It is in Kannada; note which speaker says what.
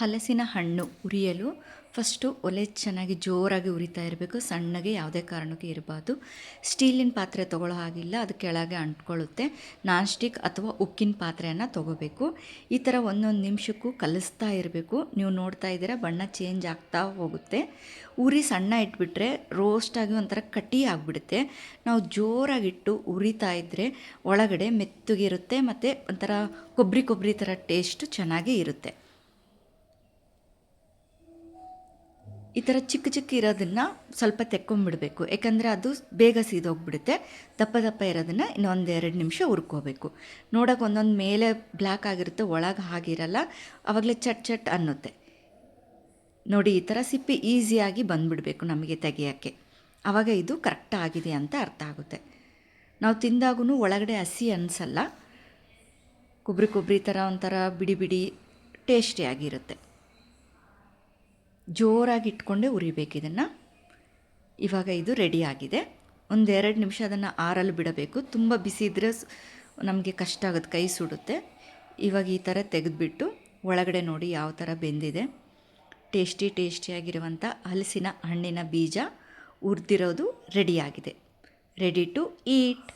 Speaker 1: ಹಲಸಿನ ಹಣ್ಣು ಉರಿಯಲು ಫಸ್ಟು ಒಲೆ ಚೆನ್ನಾಗಿ ಜೋರಾಗಿ ಉರಿತಾ ಇರಬೇಕು. ಸಣ್ಣಗೆ ಯಾವುದೇ ಕಾರಣಕ್ಕೂ ಇರಬಾರ್ದು. ಸ್ಟೀಲಿನ ಪಾತ್ರೆ ತೊಗೊಳ್ಳೋ ಹಾಗಿಲ್ಲ, ಅದು ಕೆಳಗೆ ಅಂಟ್ಕೊಳ್ಳುತ್ತೆ. ನಾನ್ ಸ್ಟಿಕ್ ಅಥವಾ ಉಕ್ಕಿನ ಪಾತ್ರೆಯನ್ನು ತೊಗೋಬೇಕು. ಈ ಥರ ಒಂದೊಂದು ನಿಮಿಷಕ್ಕೂ ಕಲಿಸ್ತಾ ಇರಬೇಕು. ನೀವು ನೋಡ್ತಾ ಇದ್ದೀರಾ, ಬಣ್ಣ ಚೇಂಜ್ ಆಗ್ತಾ ಹೋಗುತ್ತೆ. ಉರಿ ಸಣ್ಣ ಇಟ್ಬಿಟ್ರೆ ರೋಸ್ಟಾಗಿ ಒಂಥರ ಕಟ್ಟಿ ಆಗಿಬಿಡುತ್ತೆ. ನಾವು ಜೋರಾಗಿಟ್ಟು ಉರಿತಾ ಇದ್ದರೆ ಒಳಗಡೆ ಮೆತ್ತಗಿರುತ್ತೆ, ಮತ್ತು ಒಂಥರ ಕೊಬ್ಬರಿ ಕೊಬ್ಬರಿ ಥರ ಟೇಸ್ಟು ಚೆನ್ನಾಗೇ ಇರುತ್ತೆ. ಈ ಥರ ಚಿಕ್ಕ ಚಿಕ್ಕ ಇರೋದನ್ನು ಸ್ವಲ್ಪ ತೆಕ್ಕೊಂಬಿಡಬೇಕು ಯಾಕಂದರೆ ಅದು ಬೇಗ ಸೀದೋಗ್ಬಿಡುತ್ತೆ. ದಪ್ಪ ದಪ್ಪ ಇರೋದನ್ನು ಇನ್ನೊಂದು ಎರಡು ನಿಮಿಷ ಹುರ್ಕೋಬೇಕು. ನೋಡೋಕೆ ಒಂದೊಂದು ಮೇಲೆ ಬ್ಲ್ಯಾಕ್ ಆಗಿರುತ್ತೆ, ಒಳಗೆ ಹಾಗಿರಲ್ಲ. ಆವಾಗಲೇ ಚಟ್ ಚಟ್ ಅನ್ನುತ್ತೆ. ನೋಡಿ, ಈ ಥರ ಸಿಪ್ಪೆ ಈಸಿಯಾಗಿ ಬಂದುಬಿಡಬೇಕು ನಮಗೆ ತೆಗೆಯೋಕ್ಕೆ. ಆವಾಗ ಇದು ಕರೆಕ್ಟ್ ಆಗಿದೆ ಅಂತ ಅರ್ಥ ಆಗುತ್ತೆ. ನಾವು ತಿಂದಾಗೂ ಒಳಗಡೆ ಹಸಿ ಅನಿಸಲ್ಲ. ಕೊಬ್ಬರಿ ಕೊಬ್ಬರಿ ಥರ ಒಂಥರ ಬಿಡಿ ಬಿಡಿ ಟೇಸ್ಟಿಯಾಗಿರುತ್ತೆ ಜೋರಾಗಿ ಇಟ್ಕೊಂಡೇ ಉರಿಬೇಕು ಇದನ್ನು. ಇವಾಗ ಇದು ರೆಡಿ ಆಗಿದೆ. ಒಂದೆರಡು ನಿಮಿಷ ಅದನ್ನು ಆರಲು ಬಿಡಬೇಕು. ತುಂಬ ಬಿಸಿ ಇದ್ದರೆ ನಮಗೆ ಕಷ್ಟ ಆಗುತ್ತೆ, ಕೈ ಸುಡುತ್ತೆ. ಇವಾಗ ಈ ಥರ ತೆಗೆದುಬಿಟ್ಟು ಒಳಗಡೆ ನೋಡಿ ಯಾವ ಥರ ಬೆಂದಿದೆ. ಟೇಸ್ಟಿ ಟೇಸ್ಟಿಯಾಗಿರುವಂಥ ಹಲಸಿನ ಹಣ್ಣಿನ ಬೀಜ ಹುರಿದಿರೋದು ರೆಡಿಯಾಗಿದೆ ರೆಡಿ ಟು ಈಟ್